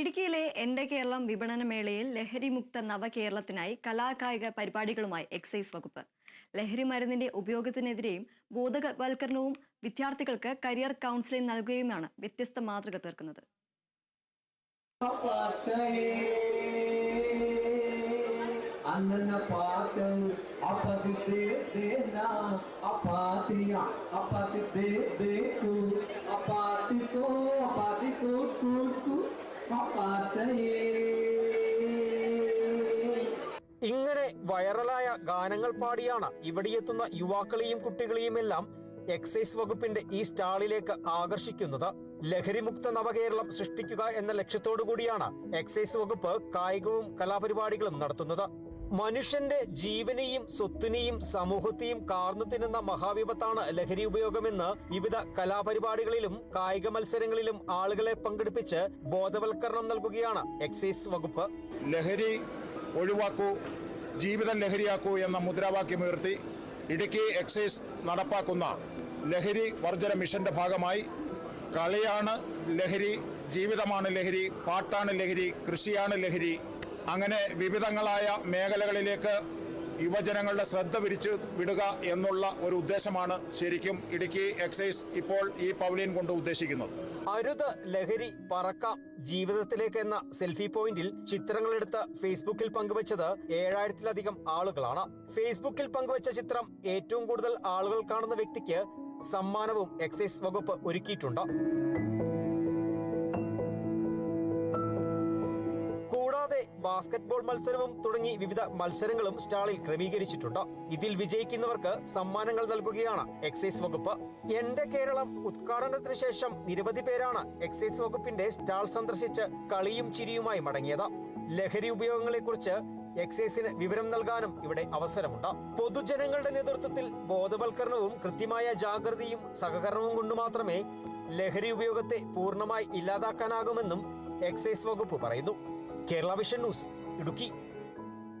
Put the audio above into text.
ഇടുക്കിയിലെ എന്റെ കേരളം വിപണന മേളയിൽ ലഹരിമുക്ത നവകേരളത്തിനായി കലാകായിക പരിപാടികളുമായി എക്സൈസ് വകുപ്പ്. ലഹരി മരുന്നിന്റെ ഉപയോഗത്തിനെതിരെയും ബോധവൽക്കരണവും വിദ്യാർത്ഥികൾക്ക് കരിയർ കൗൺസിലിംഗ് നൽകുകയുമാണ് വ്യത്യസ്ത മാതൃക തീർക്കുന്നത്. അന്ന പാട്ടം അപ്പതി ദേ ദേന അപ്പാത്തിയ അപ്പതി ദേ ദേക്കു ഇങ്ങനെ വൈറലായ ഗാനങ്ങൾ പാടിയാണ് ഇവിടെയെത്തുന്ന യുവാക്കളെയും കുട്ടികളെയും എല്ലാം എക്സൈസ് വകുപ്പിന്റെ ഈ സ്റ്റാളിലേക്ക് ആകർഷിക്കുന്നത്. ലഹരിമുക്ത നവകേരളം സൃഷ്ടിക്കുക എന്ന ലക്ഷ്യത്തോടു കൂടിയാണ് എക്സൈസ് വകുപ്പ് കായികവും കലാപരിപാടികളും നടത്തുന്നത്. മനുഷ്യന്റെ ജീവനെയും സ്വത്തിനെയും സമൂഹത്തെയും കാർന്നു തിന്നുന്ന മഹാവിപത്താണ് ലഹരി ഉപയോഗമെന്ന് വിവിധ കലാപരിപാടികളിലും കായിക മത്സരങ്ങളിലും ആളുകളെ പങ്കെടുപ്പിച്ച് ബോധവൽക്കരണം നൽകുകയാണ് എക്സൈസ് വകുപ്പ്. ലഹരി ഒഴിവാക്കൂ ജീവിതം ലഹരിയാക്കൂ എന്ന മുദ്രാവാക്യമുയർത്തി ഇടുക്കി എക്സൈസ് നടപ്പാക്കുന്ന ലഹരി വർജന മിഷന്റെ ഭാഗമായി കളിയാണ് ലഹരി ജീവിതമാണ് ലഹരി പാട്ടാണ് ലഹരി കൃഷിയാണ് ലഹരി. അങ്ങനെ വിവിധങ്ങളായ മേഖലകളിലേക്ക് യുവജനങ്ങളുടെ ശ്രദ്ധ വിരിച്ചു വിടുക എന്നുള്ള ഒരു ഉദ്ദേശമാണ് ശരിക്കും ഇടുക്കി എക്സൈസ് ഇപ്പോൾ ഈ പവലിയൻ കൊണ്ട് ഉദ്ദേശിക്കുന്നത്. അരുത് ലഹരി പറക്കാം ജീവിതത്തിലേക്ക് എന്ന സെൽഫി പോയിന്റിൽ ചിത്രങ്ങളെടുത്ത് ഫേസ്ബുക്കിൽ പങ്കുവച്ചത് ഏഴായിരത്തിലധികം ആളുകളാണ്. ഫേസ്ബുക്കിൽ പങ്കുവച്ച ചിത്രം ഏറ്റവും കൂടുതൽ ആളുകൾ കാണുന്ന വ്യക്തിക്ക് സമ്മാനവും എക്സൈസ് വകുപ്പ് ഒരുക്കിയിട്ടുണ്ട്? കൂടാതെ ബാസ്കറ്റ്ബോൾ മത്സരവും തുടങ്ങി വിവിധ മത്സരങ്ങളും സ്റ്റാളിൽ ക്രമീകരിച്ചിട്ടുണ്ട്? ഇതിൽ വിജയിക്കുന്നവർക്ക് സമ്മാനങ്ങൾ നൽകുകയാണ് എക്സൈസ് വകുപ്പ്. എന്റെ കേരളം ഉദ്ഘാടനത്തിന് ശേഷം നിരവധി പേരാണ് എക്സൈസ് വകുപ്പിന്റെ സ്റ്റാൾ സന്ദർശിച്ച് കളിയും ചിരിയുമായി മടങ്ങിയത്. ലഹരി ഉപയോഗങ്ങളെക്കുറിച്ച് എക്സൈസിന് വിവരം നൽകാനും ഇവിടെ അവസരമുണ്ട്. പൊതുജനങ്ങളുടെ നേതൃത്വത്തിൽ ബോധവൽക്കരണവും കൃത്യമായ ജാഗ്രതയും സഹകരണവും കൊണ്ട് മാത്രമേ ലഹരി ഉപയോഗത്തെ പൂർണമായി ഇല്ലാതാക്കാനാകുമെന്നും എക്സൈസ് വകുപ്പ് പറയുന്നു. Kerala Vision news Idukki.